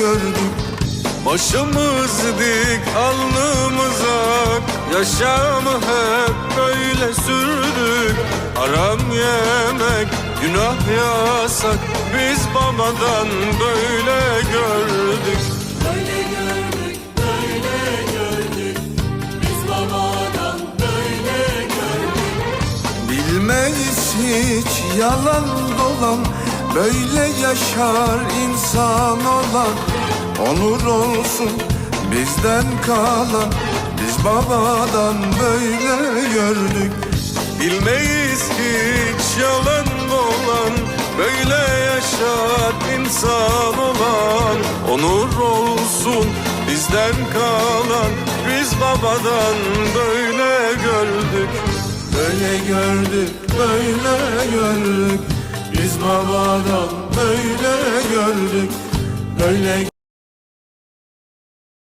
gördük Başımız dik alnımız ak. Yaşamı hep böyle sürdük. Haram yemek günah yasak. Biz babadan böyle gördük. Böyle gördük, böyle gördük. Biz babadan böyle gördük. Bilmeyiz hiç yalan dolan Böyle yaşar insan olan Onur olsun bizden kalan. Biz babadan böyle gördük Bilmeyiz hiç yalan olan. Böyle yaşar insan olan Onur olsun bizden kalan. Biz babadan böyle gördük Böyle gördük, böyle gördük Biz babadan böyle gördük Böyle